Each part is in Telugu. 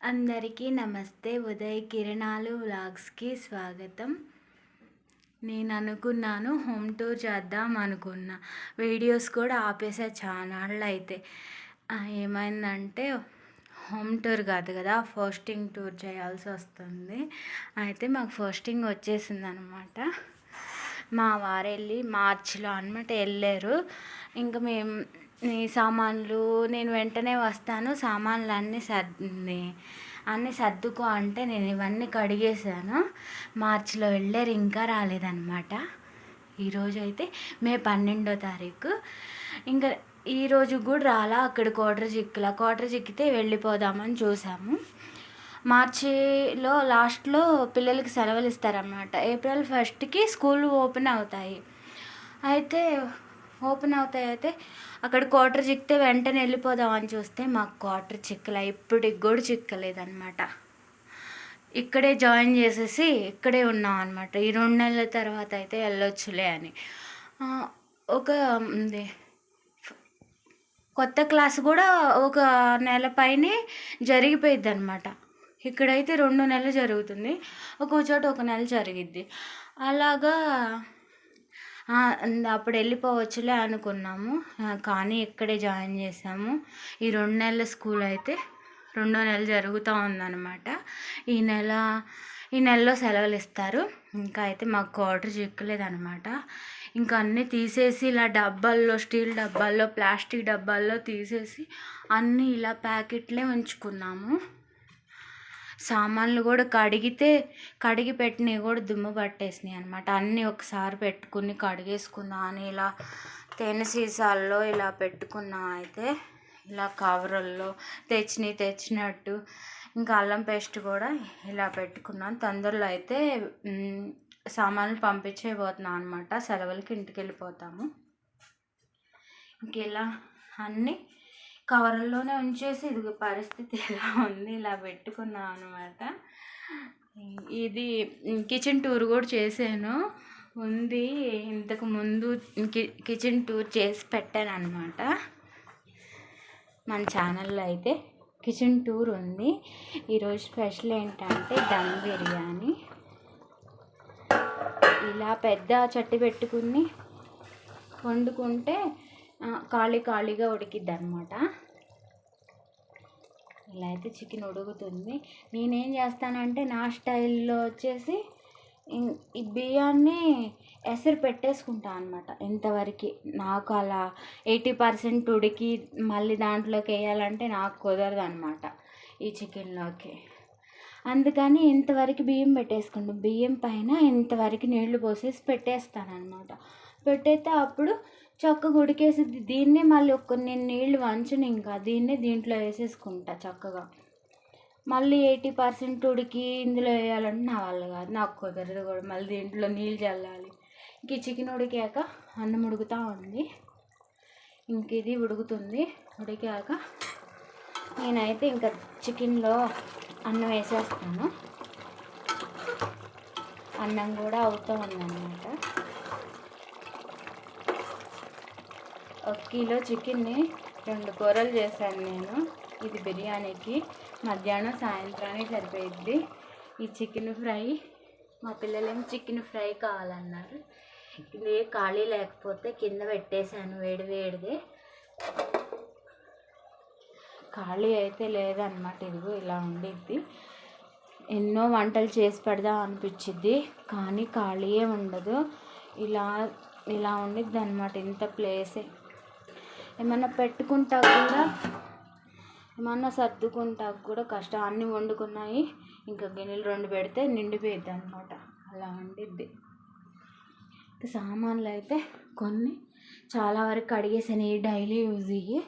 అందరికీ నమస్తే. ఉదయ్ కిరణాలు వ్లాగ్స్కి స్వాగతం. నేను అనుకున్నాను హోమ్ టూర్ చేద్దాం అనుకున్నా. వీడియోస్ కూడా ఆపేసా ఛానళ్ళు అయితే ఏమైందంటే హోమ్ టూర్ కాదు కదా పోస్టింగ్ టూర్ చేయాల్సి వస్తుంది. అయితే మాకు పోస్టింగ్ వచ్చేసింది అనమాట మా వారు వెళ్ళి మార్చిలో అనమాట వెళ్ళారు ఇంకా మేము ఈ సామాన్లు నేను వెంటనే వస్తాను సామాన్లు అన్నీ సర్ది అన్నీ సర్దుకో అంటే నేను ఇవన్నీ కడిగేసాను మార్చిలో వెళ్ళారు ఇంకా రాలేదన్నమాట. ఈరోజు అయితే మే పన్నెండో తారీఖు. ఇంకా ఈరోజు కూడా రాలా అక్కడ క్వార్టర్ చిక్కులా. క్వార్టర్ చిక్కితే వెళ్ళిపోదామని చూసాము. మార్చిలో లాస్ట్లో పిల్లలకి సెలవులు ఇస్తారన్నమాట. ఏప్రిల్ ఫస్ట్కి స్కూల్ ఓపెన్ అవుతాయి. అయితే ఓపెన్ అవుతాయి అయితే అక్కడ క్వార్టర్ చిక్కితే వెంటనే వెళ్ళిపోదాం అని చూస్తే మాకు క్వార్టర్ చిక్కలే. ఇప్పటికి కూడా చిక్కలేదన్నమాట. ఇక్కడే జాయిన్ చేసేసి ఇక్కడే ఉన్నాం అనమాట ఈ రెండు నెలల తర్వాత అయితే వెళ్ళొచ్చులే అని. ఒక కొత్త క్లాస్ కూడా ఒక నెల పైనే జరిగిపోయిద్ది అనమాట ఇక్కడైతే రెండు నెలలు జరుగుతుంది. ఒక్కో చోట ఒక నెల జరిగిద్ది. అలాగా అప్పుడు వెళ్ళిపోవచ్చులే అనుకున్నాము. కానీ ఇక్కడే జాయిన్ చేసాము ఈ రెండు నెలల స్కూల్ అయితే రెండో నెల జరుగుతూ ఉందన్నమాట. ఈ నెల ఈ నెలలో సెలవులు ఇస్తారు. ఇంకా అయితే మాకు క్వార్టర్ చిక్కలేదనమాట ఇంకా అన్నీ తీసేసి ఇలా డబ్బాల్లో స్టీల్ డబ్బాల్లో ప్లాస్టిక్ డబ్బాల్లో తీసేసి అన్నీ ఇలా ప్యాకెట్లే ఉంచుకున్నాము. సామాన్లు కూడా కడిగితే కడిగి పెట్టినవి కూడా దుమ్ము పట్టేసినాయి అనమాట అన్నీ ఒకసారి పెట్టుకుని కడిగేసుకుందాం అని ఇలా తేనె సీసాల్లో ఇలా పెట్టుకున్నా అయితే ఇలా కవరుల్లో తెచ్చినవి తెచ్చినట్టు ఇంకా అల్లం పేస్ట్ కూడా ఇలా పెట్టుకున్నాను తొందరలో అయితే సామాన్లు పంపించేయబోతున్నాం అనమాట సెలవులకి ఇంటికి వెళ్ళిపోతాము. ఇంక ఇలా అన్నీ కవర్లోనే ఉంచేసి ఇది పరిస్థితి ఎలా ఉంది ఇలా పెట్టుకున్నాం అనమాట ఇది కిచెన్ టూర్ కూడా చేశాను. ఉంది ఇంతకు ముందు కిచెన్ టూర్ చేసి పెట్టాను అనమాట మన ఛానల్లో అయితే కిచెన్ టూర్ ఉంది. ఈరోజు స్పెషల్ ఏంటంటే దమ్ బిర్యానీ. ఇలా పెద్ద చట్టి పెట్టుకుని వండుకుంటే ఖాళీ ఖాళీగా ఉడికిద్ది అనమాట ఇలా అయితే చికెన్ ఉడుకుతుంది. నేనేం చేస్తానంటే నా స్టైల్లో వచ్చేసి ఈ బియ్యాన్ని ఎసరు పెట్టేసుకుంటా అనమాట ఇంతవరకు. నాకు అలా ఎయిటీ పర్సెంట్ ఉడికి మళ్ళీ దాంట్లోకి వేయాలంటే నాకు కుదరదు అనమాట ఈ చికెన్లోకి. అందుకని ఇంతవరకు బియ్యం పెట్టేసుకుంటాం బియ్యం పైన ఇంతవరకు నీళ్ళు పోసేసి పెట్టేస్తాను అనమాట పెట్టేస్తే అప్పుడు చక్కగా ఉడికేసిద్ది దీన్నే మళ్ళీ ఒక నేను నీళ్ళు వంచను ఇంకా దీన్నే దీంట్లో వేసేసుకుంటా చక్కగా. మళ్ళీ ఎయిటీ పర్సెంట్ ఉడికి ఇందులో వేయాలంటే నా వల్ల కాదు నాకు కుదరదు కూడా. మళ్ళీ దీంట్లో నీళ్ళు చల్లాలి. ఇంక చికెన్ ఉడికాక అన్నం ఉడుకుతూ ఉంది. ఇంక ఇది ఉడుకుతుంది. ఉడికాక నేనైతే ఇంకా చికెన్లో అన్నం వేసేస్తాను. అన్నం కూడా అవుతూ ఉందన్నమాట. ఒక కిలో చికెన్ని రెండు కూరలు చేశాను నేను. ఇది బిర్యానీకి. మధ్యాహ్నం సాయంత్రానికి సరిపోయిద్ది. ఈ చికెన్ ఫ్రై మా పిల్లలేమో చికెన్ ఫ్రై కావాలన్నారు. ఇది ఖాళీ లేకపోతే కింద పెట్టేశాను వేడి వేడిది. ఖాళీ అయితే లేదన్నమాట ఇదిగో ఇలా ఉండిద్ది. ఎన్నో వంటలు చేసి పెడదాం అనిపించిద్ది కానీ ఖాళీయే ఉండదు. ఇలా ఇలా ఉండిద్ది అనమాట ఇంత ప్లేసే ఏమన్నా పెట్టుకుంటా కూడా ఏమన్నా సర్దుకుంటా కూడా కష్టం. అన్నీ వండుకున్నాయి. ఇంకా గిన్నెలు రెండు పెడితే నిండిపోయిద్ది అనమాట అలా వండిద్ది. ఇంకా సామాన్లు అయితే కొన్ని. చాలా వరకు కడిగేసాను డైలీ యూజ్ ఇవి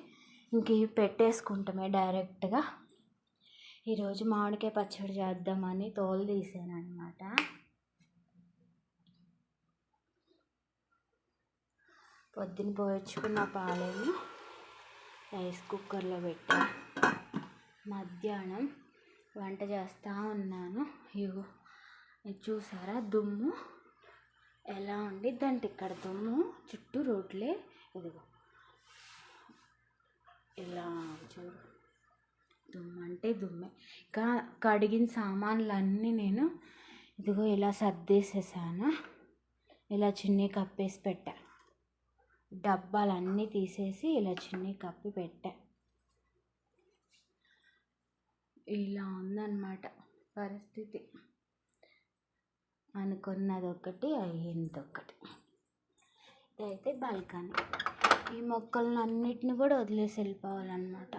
ఇంక ఇవి పెట్టేసుకుంటామే డైరెక్ట్గా. ఈరోజు మామిడికాయ పచ్చడి చేద్దామని తోలు తీసాను అనమాట పొద్దున పోయొచ్చుకున్న పాలను రైస్ కుక్కర్లో పెట్టా మధ్యాహ్నం వంట చేస్తూ ఉన్నాను. ఇగో చూసారా? దుమ్ము. ఎలా ఉండిద్దంటే ఇక్కడ దుమ్ము చుట్టూ రోడ్లే. ఇదిగో. ఇలా చూడు. దుమ్ము అంటే దుమ్మే. ఇంకా కడిగిన సామాన్లన్నీ నేను ఇదిగో ఇలా సర్దేసేసాను. ఇలా చిన్ని కప్పేసి పెట్టా. డబ్బాలన్నీ తీసేసి ఇలా చిన్ని కప్పి పెట్టా. ఇలా ఉందన్నమాట పరిస్థితి. అనుకున్నది ఒకటి అయ్యింది ఒకటి ఇదైతే బాల్కనీ. ఈ మొక్కలను అన్నిటిని కూడా వదిలేసి వెళ్ళిపోవాలన్నమాట.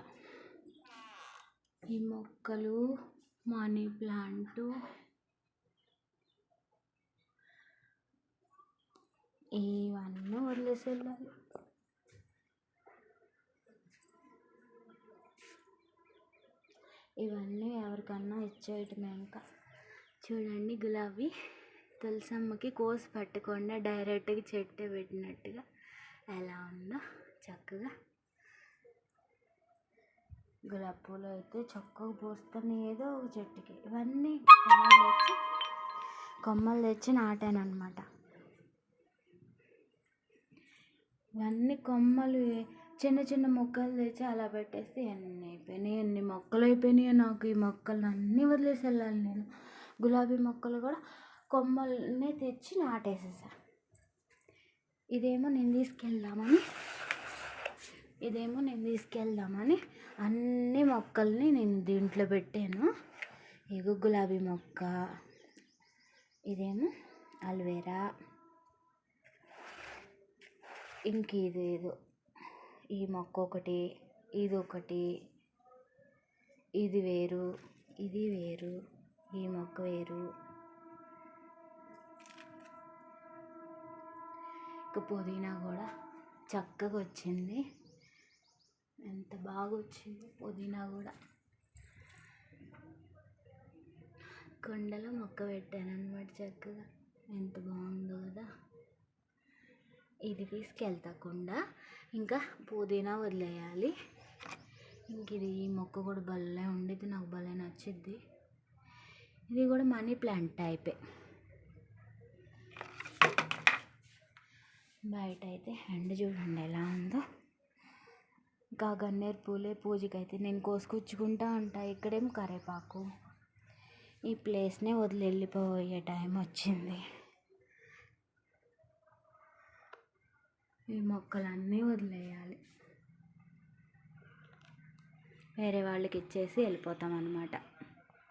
ఈ మొక్కలు మనీ ప్లాంటు ఇవన్నీ వదిలేసి వెళ్ళాలి. ఇవన్నీ ఎవరికన్నా ఇచ్చేయటమే ఇంకా. చూడండి గులాబీ తులసమ్మకి కోసి పట్టకుండా డైరెక్ట్గా చెట్టు పెట్టినట్టుగా ఎలా ఉందో చక్కగా. గులాబీ పూలు అయితే చక్కగా పోస్తాను ఏదో ఒక చెట్టుకి. ఇవన్నీ కొమ్మలు తెచ్చి కొమ్మలు తెచ్చి నాటాను అనమాట ఇవన్నీ కొమ్మలు చిన్న చిన్న మొక్కలు తెచ్చి అలా పెట్టేస్తే ఎన్ని అయిపోయినాయి ఎన్ని మొక్కలు అయిపోయినాయో నాకు ఈ మొక్కలు అన్నీ వదిలేసి వెళ్ళాలి నేను. గులాబీ మొక్కలు కూడా కొమ్మల్ని తెచ్చి నాటేసేసా. ఇదేమో నేను తీసుకెళ్దామని ఇదేమో నేను తీసుకెళ్దామని అన్ని మొక్కల్ని నేను దీంట్లో పెట్టాను. ఇగో గులాబీ మొక్క ఇదేమో అల్వేరా ఇంక ఇదేదో ఈ మొక్క ఒకటి ఇది ఒకటి ఇది వేరు ఇది వేరు ఈ మొక్క వేరు. ఇక పుదీనా కూడా చక్కగా వచ్చింది. ఎంత బాగా వచ్చింది పుదీనా కూడా. కొండలో మొక్క పెట్టాను అనమాట చక్కగా. ఎంత బాగుందో కదా. ఇది తీసుకెళ్తకుండా ఇంకా పుదీనా వదిలేయాలి. ఇంక ఇది ఈ మొక్క కూడా భలే ఉండేది నాకు భలే నచ్చిద్ది. ఇది కూడా మనీ ప్లాంట్ టైపే. బయట అయితే ఎండ చూడండి ఎలా ఉందో. ఇంకా గన్నేరు పూలే పూజకైతే నేను కోసుకొచ్చుకుంటా ఉంటా ఇక్కడేం కరేపాకు. ఈ ప్లేస్నే వదిలి వెళ్ళిపోయే టైం వచ్చింది. ఈ మొక్కలన్నీ వదిలేయాలి. వేరే వాళ్ళకి ఇచ్చేసి వెళ్ళిపోతాం అన్నమాట